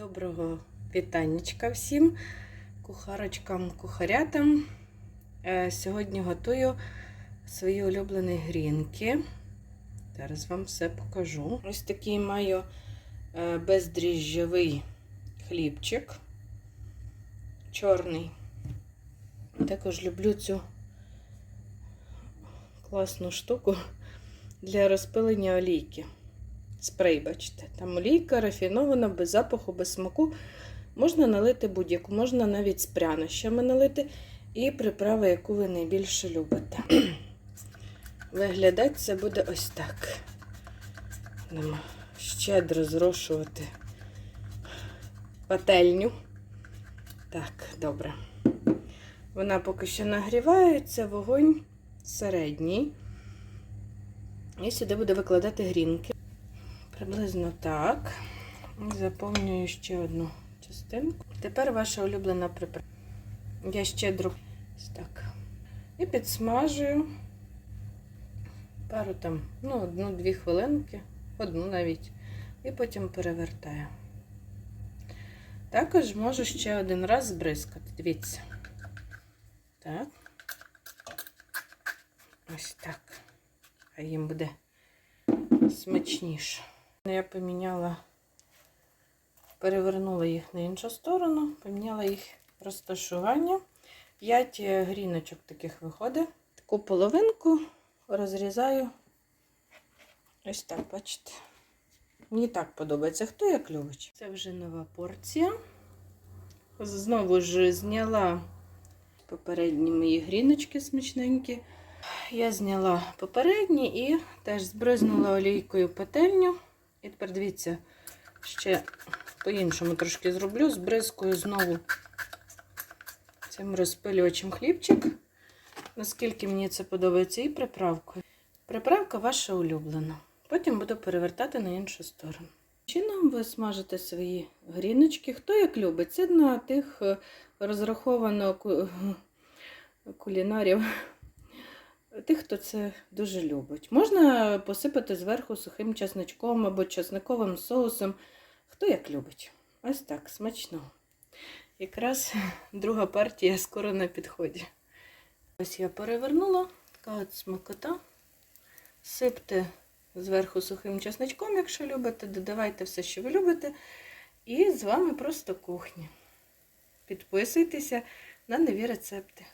Доброго вітаннячка всім, кухарочкам, кухарятам. Е, Сьогодні готую свої улюблені грінки. Зараз вам все покажу. Ось такий маю е, бездріжджовий хлібчик. Чорний. Також люблю цю класну штуку для розпилення олійки. Спрей, бачите, там олійка рафінована, без запаху, без смаку. Можна налити будь-яку, можна навіть з прянощами налити і приправи, яку ви найбільше любите. Виглядати це буде ось так. Будемо щедро зрошувати пательню. Так, добре. Вона поки що нагрівається, вогонь середній. І сюди буду викладати грінки. Приблизно так. І заповнюю ще одну частинку. Тепер ваша улюблена приправа. Я щедро так. І підсмажую пару там, ну, одну-дві хвилинки, одну навіть. І потім перевертаю. Також можу ще один раз збризкати. Дивіться. Так. Ось так. А їм буде смачніше. Я поміняла, перевернула їх на іншу сторону, поміняла їх розташування. 5 гріночок таких виходить. Таку половинку розрізаю ось так, бачите. Мені так подобається. Хто як любить? Це вже нова порція. Знову ж зняла попередні мої гріночки смачненькі. Я зняла попередні і теж збризнула олійкою пательню. І тепер дивіться, ще по-іншому трошки зроблю, збризкою знову цим розпилювачем хлібчик, наскільки мені це подобається, і приправкою. Приправка ваша улюблена. Потім буду перевертати на іншу сторону. Чином ви смажите свої гріночки, хто як любить. Це на тих е, розраховано кулінарів. Тих, хто це дуже любить. Можна посипати зверху сухим чесничком або чесниковим соусом. Хто як любить. Ось так, смачно. Якраз друга партія скоро на підході. Ось я перевернула, така от смакота. Сипте зверху сухим чесничком, якщо любите, додавайте все, що ви любите. І з вами просто кухня. Підписуйтеся на нові рецепти.